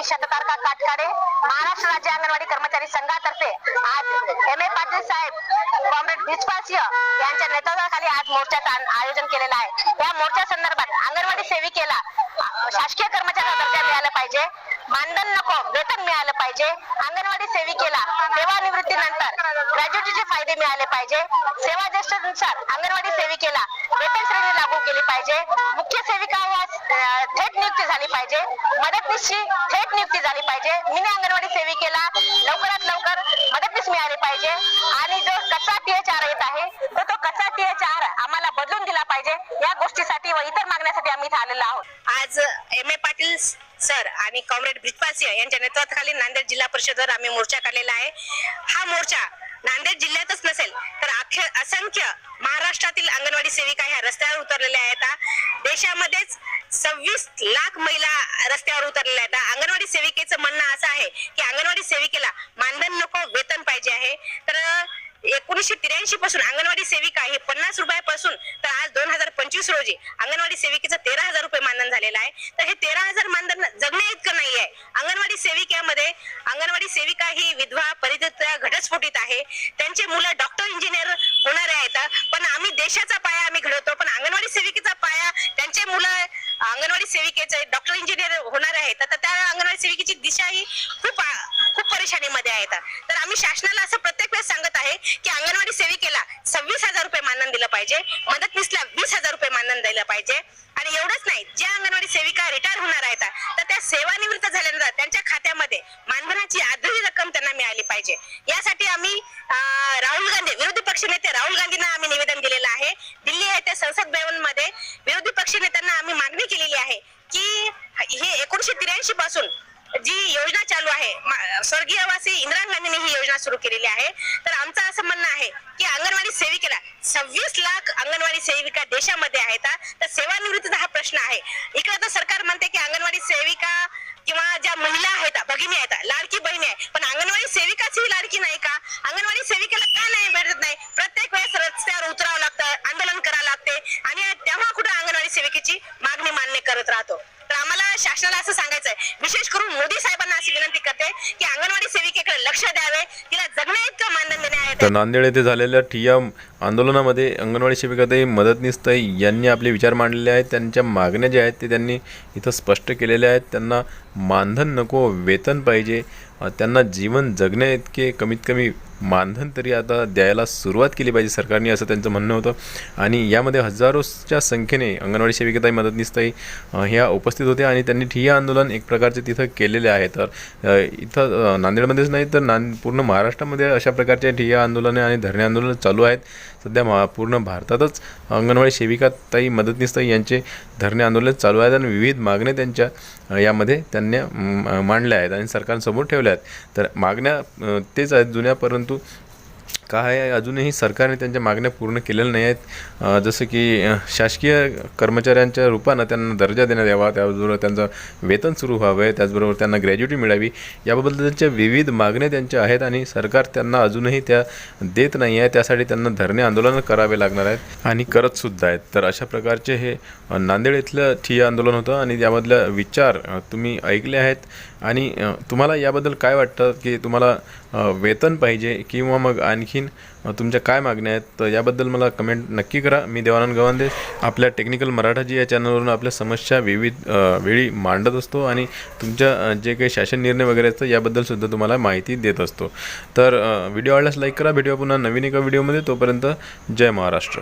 मी शततारका काटकाडे महाराष्ट्र राज्य अंगणवाडी कर्मचारी संघातर्फे आज एम ए पाटील साहेब कॉम्रेड बिस्पासिय यांच्या नेतृत्वाखाली आज मोर्चाचं आयोजन केलेलं आहे. या मोर्चा संदर्भात अंगणवाडी सेविकेला शासकीय कर्मचाऱ्याचा दर्जा मिळाला पाहिजे. मानधन नको वेतन मिळालं पाहिजे. अंगणवाडी सेविकेला सेवानिवृत्तीनंतर ग्रॅज्युएटीचे फायदे मिळाले पाहिजे. सेवा ज्येष्ठनुसार अंगणवाडी सेविकेला वेतन श्रेणी लागू केली पाहिजे. मुख्य सेविका या थेट नियुक्ती झाली पाहिजे. मदतनीसची थेट नियुक्ती झाली पाहिजे. मिनी अंगणवाडी सेविकेला लवकरात लवकर मदतनीस मिळाली पाहिजे. आणि जो कच्चा टीएचआर येत आहे तर तो कच्चा टीएचआर आम्हाला बदलून दिला पाहिजे. या गोष्टीसाठी व इतर मागण्यासाठी आम्ही इथे आलेलो आहोत. आज एम ए पाटील सर आणि कॉम्रेड ब्रिजपासिया यांच्या नेतृत्वाखाली नांदेड जिल्हा परिषदवर आम्ही मोर्चा काढलेला आहे. हा मोर्चा नांदेड जिल्ह्यातच नसेल तर अख्य असंख्य महाराष्ट्रातील अंगणवाडी सेविका ह्या रस्त्यावर उतरलेल्या आहेत. देशामध्येच सव्वीस लाख महिला रस्त्यावर उतरलेल्या आहेत. अंगणवाडी सेविकेचं म्हणणं असं आहे की अंगणवाडी सेविकेला मानधन नको वेतन एकोणीसशे त्र्याऐंशी पासून अंगणवाडी सेविका हे पन्नास रुपयापासून तर आज दोन हजार पंचवीस रोजी अंगणवाडी सेविकेचं तेरा हजार रुपये मानधन झालेलं आहे. तर हे तेरा हजार मानधन जगण्या इतकं नाही आहे. अंगणवाडी सेविकेमध्ये अंगणवाडी सेविका ही विधवा परित्यक्ता घटस्फोटित आहे. त्यांचे मुलं डॉक्टर इंजिनियर होणारे आहेत. पण आम्ही देशाचा पाया आम्ही घडवतो. पण अंगणवाडी सेविकेचा पाया त्यांचे मुलं अंगणवाडी सेविकेचे डॉक्टर इंजिनियर होणारे आहेत. तर त्या अंगणवाडी सेविकेची दिशा ही खूप परेशानीमध्ये आहेत. तर आम्ही शासनाला असं प्रत्येक वेळेस सांगत आहे की अंगणवाडी सेविकेला सव्वीस हजार रुपये मानधन दिलं पाहिजे मदतनीसला वीस हजार रुपये मानधन दिलं पाहिजे. आणि एवढंच नाही ज्या अंगणवाडी सेविका रिटायर होणार आहेत तर त्या सेवानिवृत्त झाल्यानंतर त्यांच्या खात्यामध्ये मानधनाची आधी रक्कम त्यांना मिळाली पाहिजे. यासाठी आम्ही राहुल गांधी विरोधी पक्षनेते राहुल गांधींना आम्ही निवेदन दिलेलं आहे. दिल्ली येथे संसद भवनमध्ये विरोधी पक्षनेत्यांना आम्ही मागणी केलेली आहे की हे एकोणीशे त्र्याऐंशी पासून जी योजना चालू आहे स्वर्गीयवासी इंदिरा गांधींनी ही योजना सुरू केलेली आहे. तर आमचं असं म्हणणं आहे की अंगणवाडी सेविकेला सव्वीस लाख अंगणवाडी सेविका देशामध्ये आहेत तर सेवानिवृत्तीचा हा प्रश्न आहे. इकडे तर सरकार म्हणते की अंगणवाडी सेविका किंवा ज्या महिला आहेत भगिनी आहेत लाडकी बहिणी आहे पण अंगणवाडी सेविकाच ही लाडकी नाही का? अंगणवाडी सेविकेला का नाही भेटत नाही? प्रत्येक वेळेस रस्त्यावर उतरावं लागतं आंदोलन करावं लागते. आणि तेव्हा कुठे अंगणवाडी सेविकेची मागणी मान्य करत राहतो? शासनाला असं सांगायचंय. विशेष करून मोदी साहेबांना अशी विनंती करते की अंगणवाडी सेविकेकडे लक्ष द्यावे. तिला जगण्या इतकं मानधन देण्यात तर नांदेड येथे झालेल्या ठिया आंदोलनामध्ये अंगणवाडी सेविकाताई मदतनीसताई यांनी आपले विचार मांडलेले आहेत. त्यांच्या मागण्या ज्या आहेत ते त्यांनी इथं स्पष्ट केलेल्या आहेत. त्यांना मानधन नको वेतन पाहिजे. त्यांना जीवन जगण्या इतके कमीत कमी मानधन तरी आता द्यायला सुरुवात केली पाहिजे सरकारने असं त्यांचं म्हणणं होतं. आणि यामध्ये हजारोच्या संख्येने अंगणवाडी सेविकाताई मदतनीसताई ह्या उपस्थित होत्या आणि त्यांनी ठिय्या आंदोलन एक प्रकारचे तिथं केलेले आहे. तर इथं नांदेडमध्येच नाही तर नां पूर्ण महाराष्ट्रामध्ये अशा प्रकारचे ठिय्या आंदोलने आणि धरणे आंदोलन चालू आहेत. सध्या मा पूर्ण भारतातच अंगणवाडी सेविकाताई मदतनीसताई यांचे धरणे आंदोलन चालू आहेत आणि विविध मागण्या त्यांच्या यामध्ये त्यांनी मांडल्या आहेत आणि सरकारसमोर ठेवल्या आहेत तर मागण्या तेच आहेत जुन्या परंतु काय आहे? अजूनही सरकारने त्यांच्या मागण्या पूर्ण केलेल्या नाही आहेत जसं की शासकीय कर्मचाऱ्यांच्या रूपानं त्यांना दर्जा देण्यात यावा त्याचबरोबर त्यांचं वेतन सुरू व्हावे त्याचबरोबर त्यांना ग्रॅज्युटी मिळावी याबाबतच्या विविध मागण्या त्यांच्या आहेत आणि सरकार त्यांना अजूनही त्या देत नाही आहे त्यासाठी त्यांना धरणे आंदोलनं करावे लागणार आहेत आणि करत सुद्धा आहेत. तर अशा प्रकारचे हे नांदेड इथलं ठिय्या आंदोलन होतं आणि त्यामधलं विचार तुम्ही ऐकले आहेत. आणि तुम्हाला याबद्दल काय वाटतं? की तुम्हाला वेतन पाहिजे किंवा मग आणखी आणखीन तुमच्या काय मागण्या आहेत? तर याबद्दल मला कमेंट नक्की करा. मी देवानंद गवांदे आपल्या टेक्निकल मराठाजी या चॅनलवरून आपल्या समस्या विविध वेळी मांडत असतो आणि तुमच्या जे काही शासन निर्णय वगैरे असतं याबद्दल सुद्धा तुम्हाला माहिती देत असतो. तर व्हिडिओ आवडल्यास लाईक करा. भेटूया पुन्हा नवीन एका व्हिडिओमध्ये तोपर्यंत जय महाराष्ट्र.